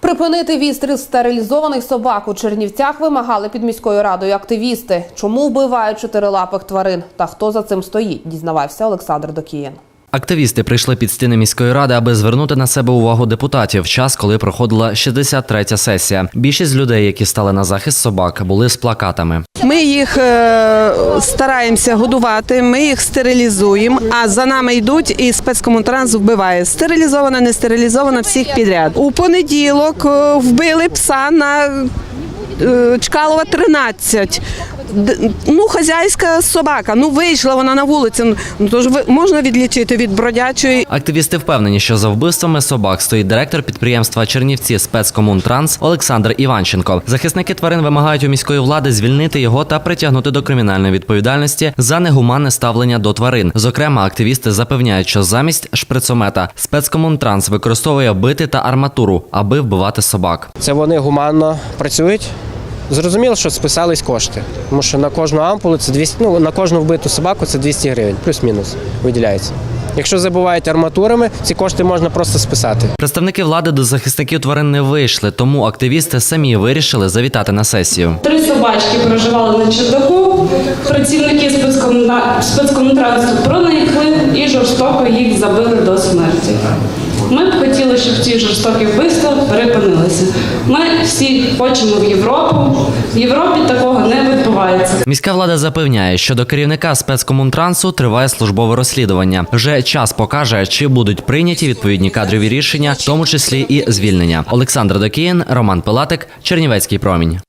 Припинити відстріл стерилізованих собак у Чернівцях вимагали під міською радою активісти. Чому вбивають чотирилапих тварин та хто за цим стоїть, дізнавався Олександр Докієн. Активісти прийшли під стіни міської ради, аби звернути на себе увагу депутатів. в Час, коли проходила 63-я сесія. Більшість людей, які стали на захист собак, були з плакатами. Ми їх е, стараємося годувати, ми їх стерилізуємо, а за нами йдуть і спецкомунтранс вбиває. Стерилізована, не стерилізована, всіх підряд. У понеділок е, вбили пса на е, Чкалова 13. Ну, хазяйська собака, ну вийшла вона на вулицю. Ну то ж ви- можна відлічити від бродячої Активісти впевнені, що за вбивствами собак стоїть директор підприємства Чернівці спецкомунтранс Олександр Іванченко. Захисники тварин вимагають у міської влади звільнити його та притягнути до кримінальної відповідальності за негуманне ставлення до тварин. Зокрема, активісти запевняють, що замість шприцомета спецкомунтранс використовує бити та арматуру, аби вбивати собак. Це вони гуманно працюють. Зрозуміло, що списались кошти, тому що на кожну ампулу це 200, ну, на кожну вбиту собаку це 200 гривень, плюс-мінус виділяється. Якщо забувають арматурами, ці кошти можна просто списати. Представники влади до захисників тварин не вийшли, тому активісти самі вирішили завітати на сесію. Три собачки проживали на чердаку. Працівники спецкомунтрансу проникли і жорстоко їх забили до смерті. Ми б хотіли, щоб ці жорстокі вбивства припинилися. Ми всі хочемо в Європу. В Європі такого не відбувається. Міська влада запевняє, що до керівника спецкомунтрансу триває службове розслідування. Вже час покаже, чи будуть прийняті відповідні кадрові рішення, в тому числі і звільнення. Олександр Докіїн, Роман Пилатик, Чернівецький промінь.